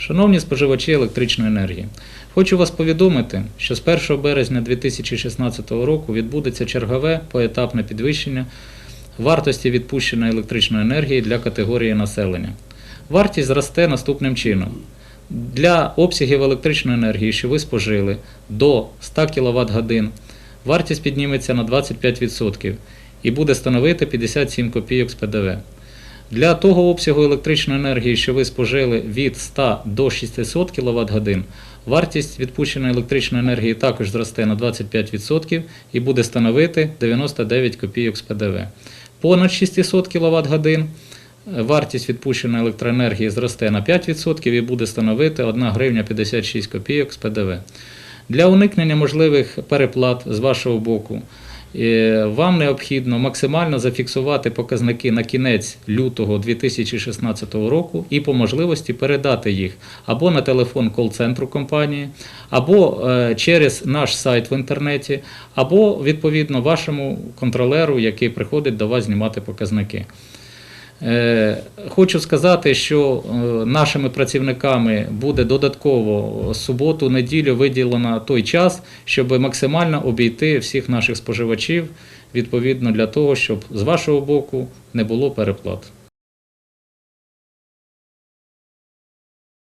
Шановні споживачі електричної енергії, хочу вас повідомити, що з 1 березня 2016 року відбудеться чергове поетапне підвищення вартості відпущеної електричної енергії для категорії населення. Вартість зросте наступним чином. Для обсягів електричної енергії, що ви спожили до 100 кВт годин, вартість підніметься на 25% і буде становити 57 копійок з ПДВ. Для того обсягу електричної енергії, що ви спожили від 100 до 600 кВт годин, вартість відпущеної електричної енергії також зросте на 25% і буде становити 99 копійок з ПДВ. Понад 600 кВт годин вартість відпущеної електроенергії зросте на 5% і буде становити 1 гривня 56 копійок з ПДВ. Для уникнення можливих переплат з вашого боку е, вам необхідно максимально зафіксувати показники на кінець лютого 2016 року і по можливості передати їх або на телефон кол-центру компанії, або е, через наш сайт в інтернеті, або відповідно вашому контролеру, який приходить до вас знімати показники. Е, Хочу сказати, що е, нашими працівниками буде додатково суботу, неділю виділено той час, щоб максимально обійти всіх наших споживачів відповідно для того, щоб з вашого боку не було переплат.